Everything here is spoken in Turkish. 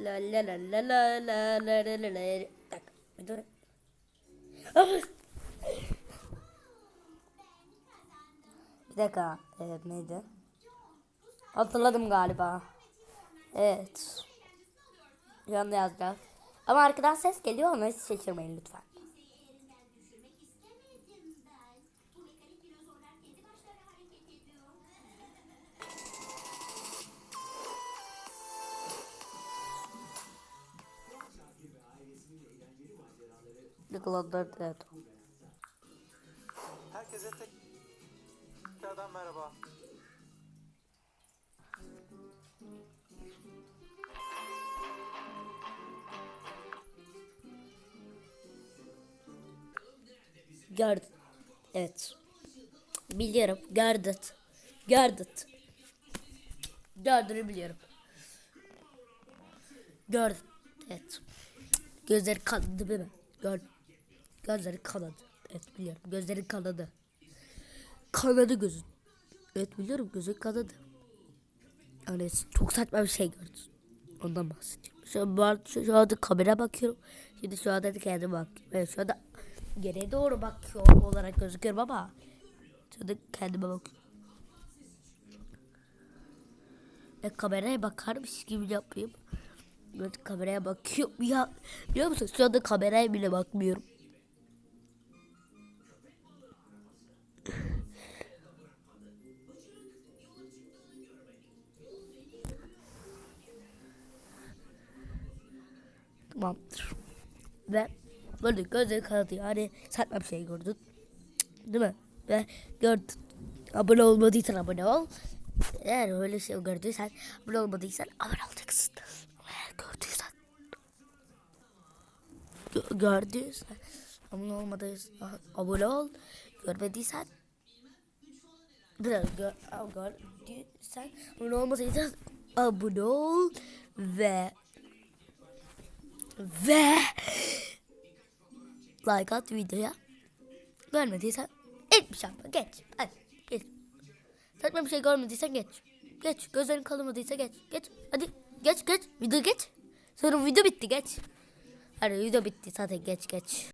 La la la la la la la la la la. Dakika, bir dur. Ah! Bir dakika. Evet neydi? Hatırladım galiba. Evet. Şu anda yazacağım. Ama arkadan ses geliyor onu hiç şaşırmayın lütfen. Yıkıladılar diye. Herkese tek... tekrardan merhaba. Gerd. Evet. Biliyorum. Gerdet. Gerdet. Gerder'i biliyorum. Gerdet. Evet. Gözleri kandı değil mi? Gerdet. Gözleri kanadı. Evet biliyorum. Gözleri kanadı. Kanadı gözün. Evet biliyorum gözü kanadı. Yani çok saçma bir şey gördüm. Ondan bahsediyorum. Şu, an- şu, şu anda kamera bakıyorum. Şimdi şu anda da kendime bakıyorum. Evet şu anda geriye doğru bakıyor olarak gözüküyorum ama şu anda kendime bakıyorum. E, kameraya bakarmış gibi yapayım. Evet kameraya bakıyorum. Ya biliyor musun şu anda kameraya bile bakmıyorum. Tamamdır. Ve böyle gözleri kanadı yani saçma bir şey gördün. Değil mi? Ve gördün. Abone olmadıysan abone ol. Eğer öyle şey gördüysen abone olmadıysan abone olacaksın. Eğer gördüysen gö- gördüysen abone olmadıysan abone ol. Görmediysen Biraz gör, gördüysen abone olmadıysan abone ol ve ve like at videoya. Görmediysen şey yapma. Geç. Hadi geç. Saçma bir şey görmediysen geç. Geç. Gözlerin kalamadıysa geç. Geç. Hadi geç geç. Video geç. Sonra video bitti geç. Hadi video bitti zaten geç geç.